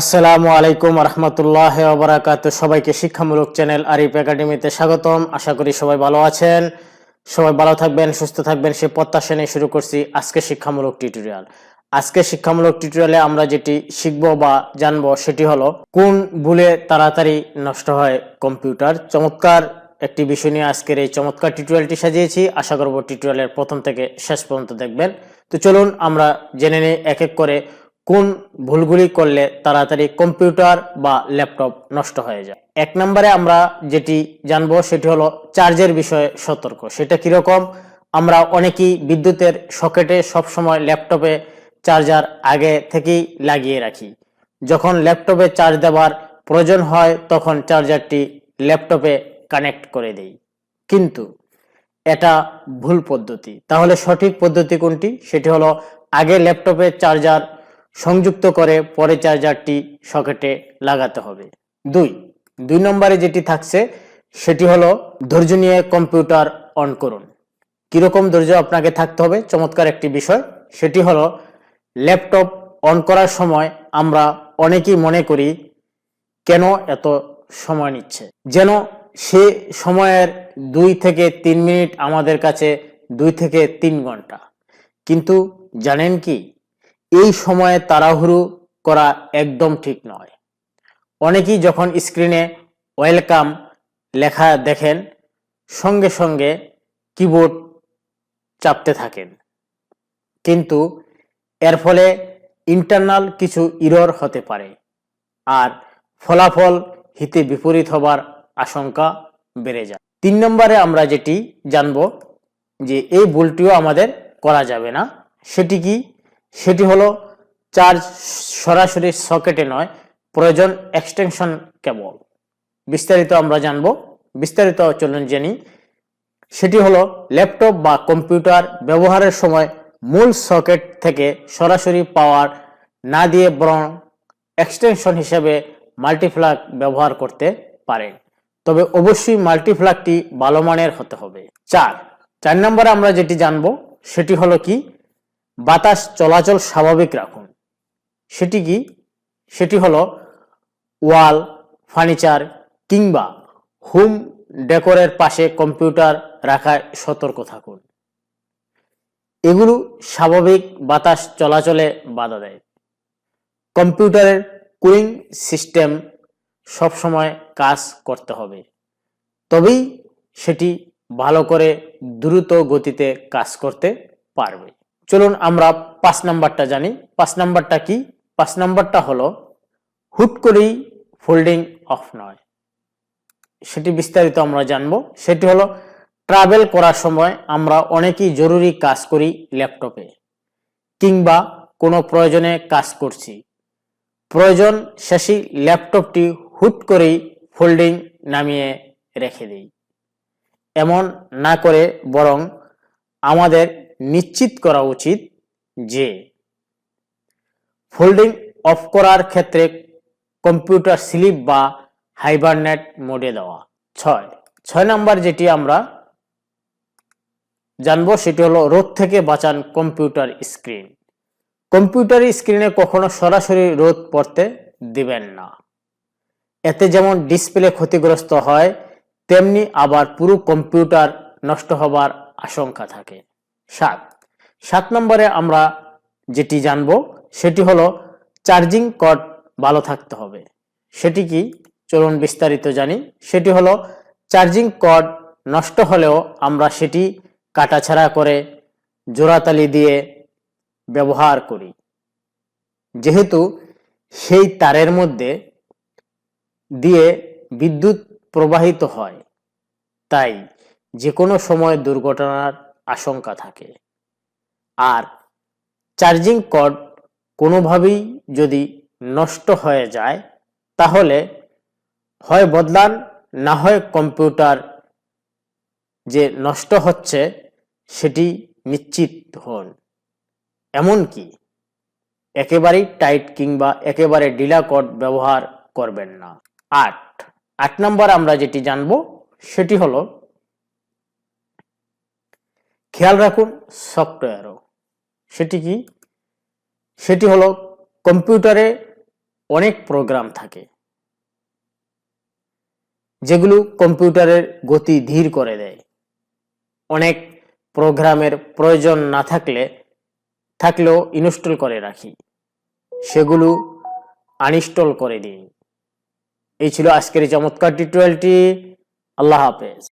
আসসালামু আলাইকুম রহমতুল্লাহ ওবরাকাত সবাইকে শিক্ষামূলক চ্যানেল আরিফ একাডেমিতে স্বাগতম। আশা করি সবাই ভালো আছেন। সবাই ভালো থাকবেন, সুস্থ থাকবেন, সে প্রত্যাশা নিয়ে শুরু করছি আজকে শিক্ষামূলক টিউটোরিয়াল। আজকে শিক্ষামূলক টিউটোরিয়ালে আমরা যেটি শিখব বা জানব সেটি হলো, কোন ভুলে তাড়াতাড়ি নষ্ট হয় কম্পিউটার? চমৎকার একটি বিষয় নিয়ে আজকের এই চমৎকার টিউটোরিয়ালটি সাজিয়েছি। আশা করব টিউটোরিয়ালের প্রথম থেকে শেষ পর্যন্ত দেখবেন। তো চলুন আমরা জেনে নিই, এক এক করে কোন ভুলগুলি করলে তাড়াতাড়ি কম্পিউটার বা ল্যাপটপ নষ্ট হয়ে যায়? এক নম্বরে আমরা যেটি জানব সেটি হলো চার্জের বিষয়ে সতর্ক। সেটা কীরকম? আমরা অনেকেই বিদ্যুতের সকেটে সবসময় ল্যাপটপে চার্জার আগে থেকেই লাগিয়ে রাখি। যখন ল্যাপটপে চার্জ দেওয়ার প্রয়োজন হয়, তখন চার্জারটি ল্যাপটপে কানেক্ট করে দেই। কিন্তু এটা ভুল পদ্ধতি। তাহলে সঠিক পদ্ধতি কোনটি? সেটি হলো আগে ল্যাপটপে চার্জার সংযুক্ত করে পরে চার্জারটি সকেটে লাগাতে হবে। দুই দুই নম্বরে যেটি থাকছে, সেটি হলো ধৈর্য নিয়ে কম্পিউটার অন করুন। কীরকম ধৈর্য আপনাকে থাকতে হবে? চমৎকার একটি বিষয়। সেটি হলো, ল্যাপটপ অন করার সময় আমরা অনেকেই মনে করি, কেন এত সময় নিচ্ছে? যেন সে সময়ের দুই থেকে তিন মিনিট আমাদের কাছে দুই থেকে তিন ঘণ্টা। কিন্তু জানেন কি? এই সময়ে তাড়াহুড়ো করা একদম ঠিক নয়। অনেকেই যখন স্ক্রিনে ওয়েলকাম লেখা দেখেন, সঙ্গে সঙ্গে কিবোর্ড চাপতে থাকেন। কিন্তু এর ফলে ইন্টারনাল কিছু ইরর হতে পারে আর ফলাফল হিতে বিপরীত হবার আশঙ্কা বেড়ে যায়। তিন নম্বরে আমরা যেটি জানব যে এই ভুলটিও আমাদের করা যাবে না, সেটি কি? সেটি হলো চার্জ সরাসরি সকেটে নয়, প্রয়োজন এক্সটেনশন কেবল। বিস্তারিত আমরা জানব। বিস্তারিত চলুন জেনি সেটি হলো ল্যাপটপ বা কম্পিউটার ব্যবহারের সময় মূল সকেট থেকে সরাসরি পাওয়ার না দিয়ে বরং এক্সটেনশন হিসেবে মাল্টিফ্লাগ ব্যবহার করতে পারেন। তবে অবশ্যই মাল্টিফ্লাগটি ভালো মানের হতে হবে। চার চার নম্বরে আমরা যেটি জানব সেটি হলো কি? বাতাস চলাচল স্বাভাবিক রাখুন। সেটি কি? সেটি হলো ওয়াল, ফার্নিচার কিংবা হোম ডেকোরের পাশে কম্পিউটার রাখায় সতর্ক থাকুন। এগুলো স্বাভাবিক বাতাস চলাচলে বাধা দেয়। কম্পিউটারের কুলিং সিস্টেম সবসময় কাজ করতে হবে। তবেই সেটি ভালো করে দ্রুত গতিতে কাজ করতে পারবে। চলুন আমরা পাঁচ নাম্বারটা জানি। পাঁচ নাম্বারটা কি? পাঁচ নাম্বারটা হলো, হুট করেই ফোল্ডিং অফ নয়। সেটি বিস্তারিত আমরা জানব। সেটি হলো ট্রাভেল করার সময় আমরা অনেকেই জরুরি কাজ করি ল্যাপটপে কিংবা কোনো প্রয়োজনে কাজ করছি। প্রয়োজন শেষে ল্যাপটপটি হুট করেই ফোল্ডিং নামিয়ে রেখে দিই। এমন না করে বরং আমাদের নিশ্চিত করা উচিত যে ফোল্ডিং অফ করার ক্ষেত্রে কম্পিউটার স্লিপ বা হাইবারনেট মোডে দেওয়া। ছয়। ছয় নাম্বার যেটি আমরা জানব সেটি হলো রোদ থেকে বাঁচান কম্পিউটার স্ক্রিন কম্পিউটার স্ক্রিনে কখনো সরাসরি রোদ পড়তে দিবেন না। এতে যেমন ডিসপ্লে ক্ষতিগ্রস্ত হয়, তেমনি আবার পুরো কম্পিউটার নষ্ট হবার আশঙ্কা থাকে। সাত। সাত নম্বরে আমরা যেটি জানব, সেটি হলো চার্জিং কর্ড ভালো থাকতে হবে। সেটি কি? চলুন বিস্তারিত জানি। সেটি হলো চার্জিং কর্ড নষ্ট হলেও আমরা সেটি কাটাছাড়া করে জোড়াতালি দিয়ে ব্যবহার করি। যেহেতু সেই তারের মধ্যে দিয়ে বিদ্যুৎ প্রবাহিত হয়, তাই যে কোনো সময় দুর্ঘটনার আশঙ্কা থাকে। আর চার্জিং কর্ড কোনোভাবেই যদি নষ্ট হয়ে যায়, তাহলে হয় বদলান, না হয় কম্পিউটার যে নষ্ট হচ্ছে, সেটি নিশ্চিত হন। এমনকি একেবারেই টাইট কিংবা একেবারে ডিলা কর্ড ব্যবহার করবেন না। আট আট নম্বর আমরা যেটি জানব, সেটি হলো খেয়াল রাখুন সফটওয়্যারও সেটি কি? সেটি হলো কম্পিউটারে অনেক প্রোগ্রাম থাকে, যেগুলো কম্পিউটারের গতি ধীর করে দেয়। অনেক প্রোগ্রামের প্রয়োজন না থাকলে, থাকলেও ইনস্টল করে রাখি। সেগুলো আনইনস্টল করে দিই। এই ছিল আজকের চমৎকার টিউটোরিয়ালটি আল্লাহ হাফেজ।